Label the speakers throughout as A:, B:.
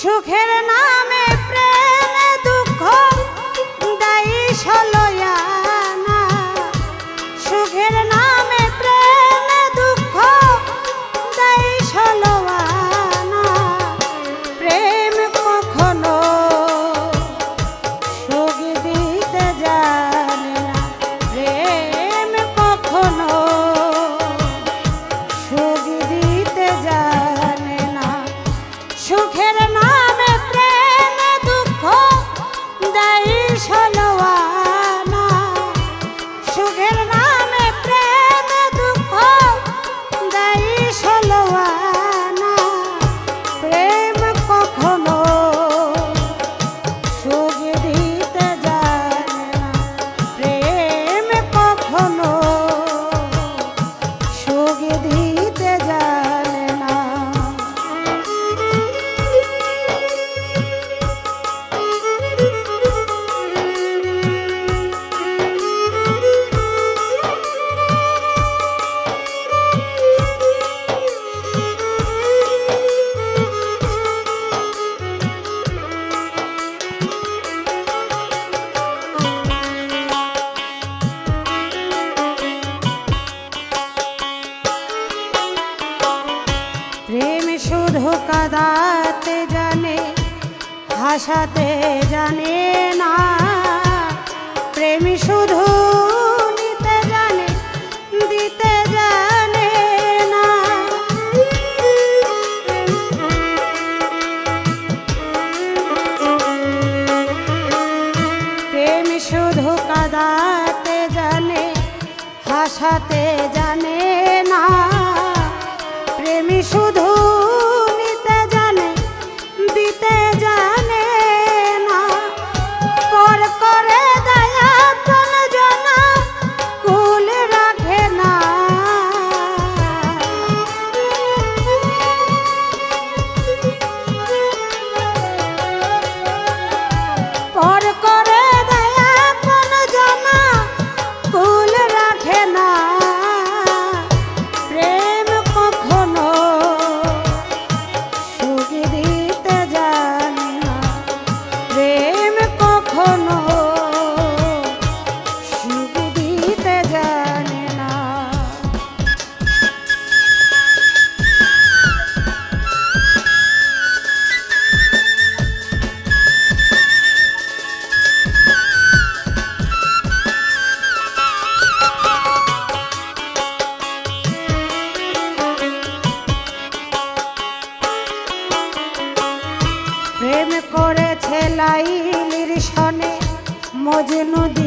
A: সুখের না ভাষাতে জানে না, প্রেমী শুধু নিতে জানে, দিতে জানে না। কাদাতে জানে জানে না, প্রেমী শুধু মজনু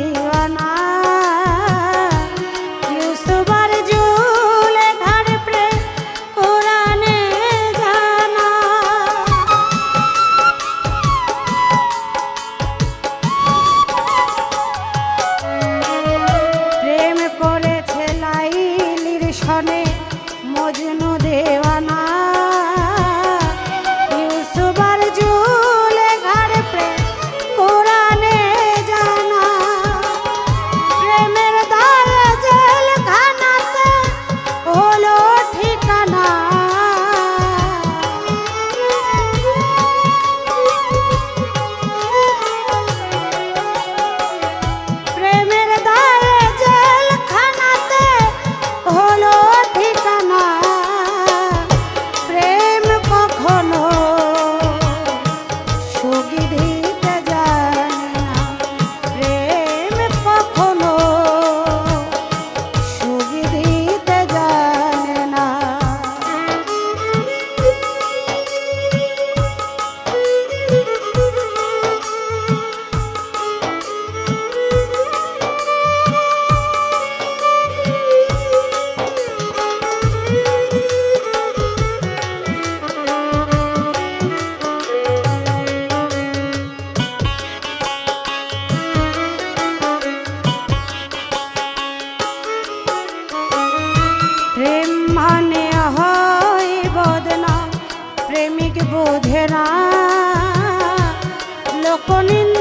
A: লোকনিন্দ